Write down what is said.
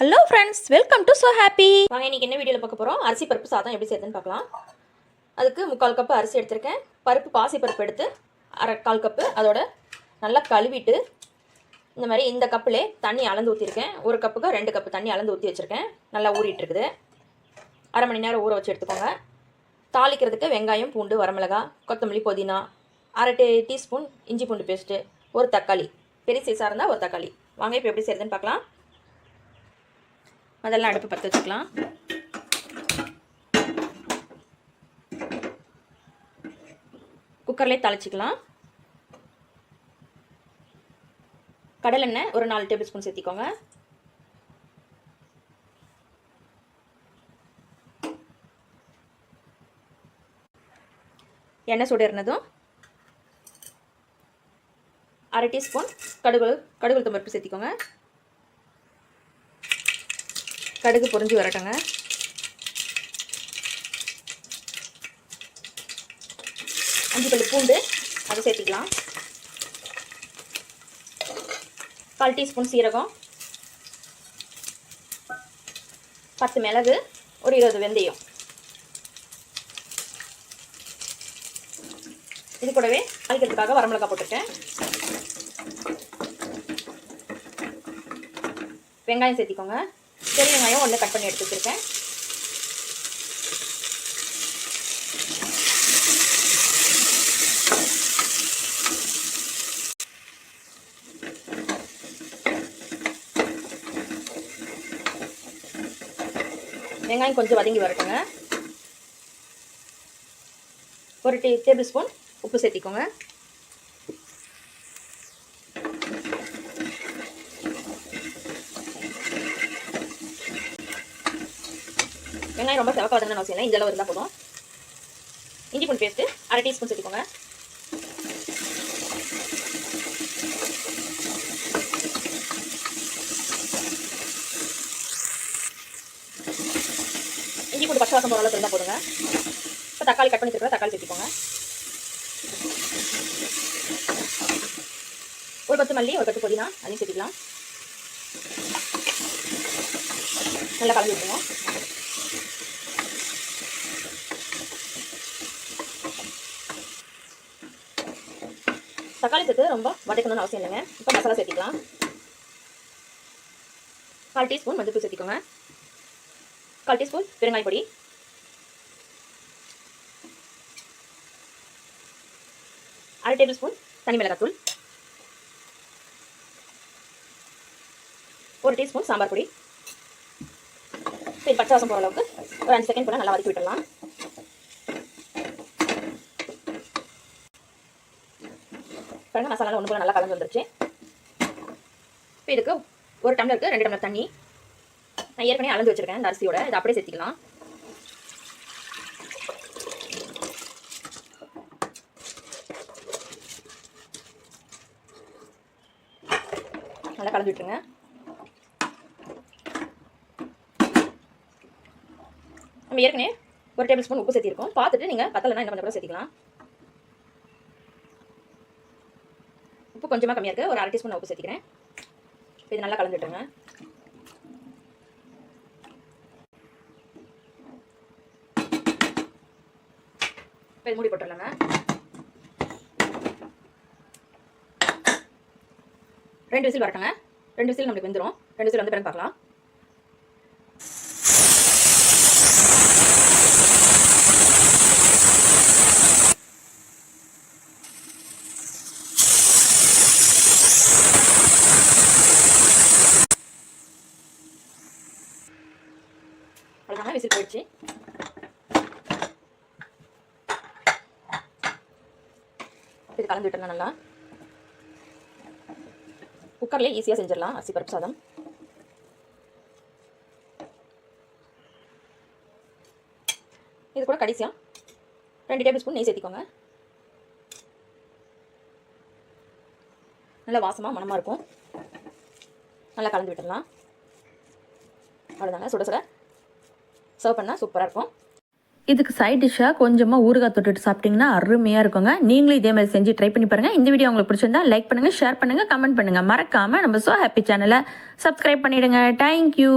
Hello friends welcome to so happy வாங்க இன்னைக்கு என்ன வீடியோவில் பார்க்க போகிறோம் அரிசி பருப்பு சாதம் எப்படி செய்யுதுன்னு பார்க்கலாம். அதுக்கு முக்கால் கப்பு அரிசி எடுத்திருக்கேன். பருப்பு பாசி பருப்பு எடுத்து அரை கால் கப்பு அதோட நல்லா கழுவிட்டு இந்த மாதிரி இந்த கப்பிலே தண்ணி அளந்து ஊற்றிருக்கேன் ஒரு கப்புக்கு ரெண்டு கப்பு தண்ணி அளந்து ஊற்றி வச்சுருக்கேன். நல்லா ஊறிட்டு இருக்குது அரை மணி நேரம் ஊற வச்சு எடுத்துக்கோங்க. தாளிக்கிறதுக்கு வெங்காயம் பூண்டு வரமிளகாய் கொத்தமல்லி புதினா அரை டீ டீஸ்பூன் இஞ்சி பூண்டு பேஸ்ட்டு ஒரு தக்காளி. பெரிய சைஸாக இருந்தால் ஒரு தக்காளி. வாங்க இப்போ எப்படி செய்யுதுன்னு பார்க்கலாம். முதல்ல அடுப்பு பற்ற வச்சுக்கலாம். குக்கர்லேயே தாளிச்சிக்கலாம். கடலெண்ணெய் ஒரு நாலு டேபிள் ஸ்பூன் சேர்த்திக்கோங்க. எண்ணெய் சுடு அரை டீஸ்பூன் கடுகு கடுகு பருப்பு சேர்த்திக்கோங்க. கடுகு பொறிஞ்சு வரட்டங்க. அஞ்சு பல்லு பூண்டு அதை சேர்த்திக்கலாம். கால் டீஸ்பூன் சீரகம். பத்து மிளகு ஒரு இருபது வெந்தயம். இது கூடவே அரைக்கிறதுக்காக வரமிளகா போட்டுருக்கேன். வெங்காயம் சேர்த்திக்கோங்க. வெங்காயம் ஒன்று கட் பண்ணி எடுத்து வச்சுருக்கேன் வெங்காயம் கொஞ்சம் வதங்கி வரட்டுங்க. ஒரு டீ டேபிள் ஸ்பூன் உப்பு சேர்த்திக்கோங்க. வெங்காயம் ரொம்ப செவக்க வதங்கணும் அவசியம் இல்லை. இந்த அளவு இருந்தால் போதும். இஞ்சி பூண்டு பேஸ்ட்டு அரை டீஸ்பூன் சேர்த்துக்கோங்க. இஞ்சி பூண்டு பச்சை வாசம் போகிற அளவுக்கு இருந்தால் போதுங்க. இப்போ தக்காளி கட் பண்ணி வச்சுருக்கா தக்காளி சேர்த்துக்கோங்க. ஒரு பத்து மல்லி ஒரு பத்து புதினா அதையும் சேர்த்துக்கலாம். நல்லா கலந்து விட்டுருவோம். தக்காளி சேர்த்து ரொம்ப வதக்கணும்னு அவசியம் இல்லைங்க. இப்போ மசாலா சேர்த்திக்கலாம். கால் டீஸ்பூன் மஞ்சள் தூள் சேர்த்திக்கோங்க. கால் டீஸ்பூன் பெருங்காய பொடி. அரை டேபிள் ஸ்பூன் தனி மிளகாத்தூள் ஒரு டீஸ்பூன் சாம்பார் பொடி. சரி பச்சை வாசம் போகிற அளவுக்கு ஒரு அஞ்சு செகண்ட் போல் நல்லா வதக்கி விட்டுடலாம். பாருங்க மசாலா ஒன்று போல் நல்லா கலந்து வந்துருச்சு. இப்போ இதுக்கு ஒரு டம்ளருக்கு ரெண்டு டம்ளர் தண்ணி. நான் ஏற்கனவே அளந்து வச்சிருக்கேன் இந்த அரிசியோட. இதை அப்படியே சேர்த்திக்கலாம். நல்லா கலந்து விட்டுருங்க. நம்ம ஏற்கனவே ஒரு டேபிள் ஸ்பூன் உப்பு சேர்த்திருக்கோம். பார்த்துட்டு நீங்கள் பத்தலைன்னா என்ன பண்ண கூட சேர்த்திக்கலாம். உப்பு கொஞ்சமாக கம்மியாக இருக்குது ஒரு அரை டீஸ்பூன் உப்பு சேர்த்துக்கிறேன். இப்போ இது நல்லா கலந்துட்டுருங்க. இப்போ இது மூடி போட்டுடலாங்க. ரெண்டு விசில் வரட்டுங்க. ரெண்டு விசில் நம்மளுக்கு வெந்துடும் ரெண்டு விசில் வந்து பிறகு பார்க்கலாம். அவ்வளோதாங்க விசில் போயிடுச்சு. இது கலந்து விட்டுறலாம் நல்லா. குக்கர்லேயே ஈஸியாக செஞ்சிடலாம் அரிசி பருப்பு சாதம். இது கூட கடைசியாக ரெண்டு டேபிள் ஸ்பூன் நெய் சேர்த்திக்கோங்க. நல்லா வாசமாக மனமாக இருக்கும். நல்லா கலந்து விட்டுடலாம். அவ்வளோதாங்க சுட சுட. சர்வ் பண்ணால் சூப்பராக இருக்கும். இதுக்கு சைட் டிஷ்ஷாக கொஞ்சமாக ஊறுகாய் தொட்டுட்டு சாப்பிட்டிங்கன்னா அருமையாக இருக்குங்க. நீங்களும் இதே மாதிரி செஞ்சு ட்ரை பண்ணி பாருங்கள் இந்த வீடியோ உங்களுக்கு பிடிச்சிருந்தா லைக் பண்ணுங்கள் ஷேர் பண்ணுங்கள் கமெண்ட் பண்ணுங்கள் மறக்காமல் நம்ம ஸோ ஹாப்பி சேனலை சப்ஸ்கிரைப் பண்ணிவிடுங்க தேங்க்யூ